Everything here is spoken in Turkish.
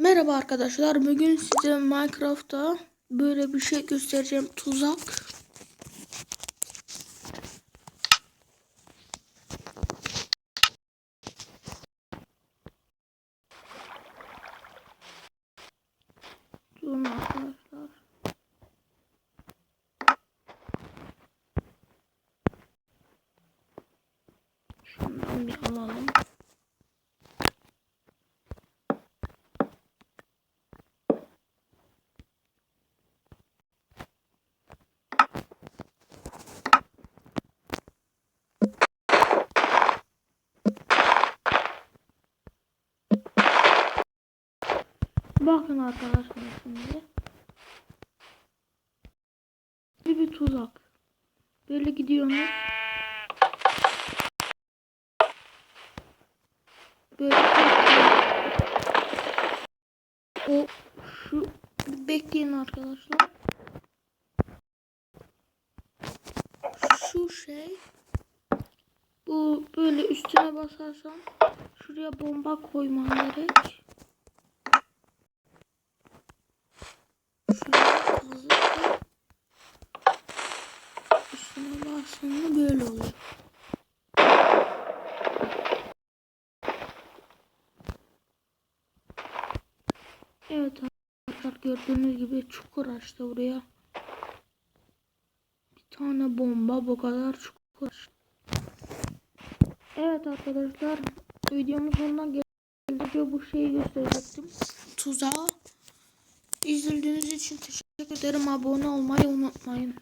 Merhaba arkadaşlar. Bugün size Minecraft'ta böyle bir şey göstereceğim. Tuzak. Arkadaşlar. Şundan bir alalım. Bakın arkadaşlar şimdi. Bir, bir tuzak. Böyle gidiyorsunuz. Böyle o şu bekleyin arkadaşlar. Şu şey bu böyle üstüne basarsan şuraya bomba koyman gerek. Şuraya kazıp üstüne bastığında böyle oluyor. Evet arkadaşlar gördüğünüz gibi çukur açtı buraya. Bir tane bomba bu kadar çukur açtı. Evet arkadaşlar videomuz sonuna geldi. Bu şeyi gösterecektim. Tuzağı. İzlediğiniz için teşekkür ederim. Abone olmayı unutmayın.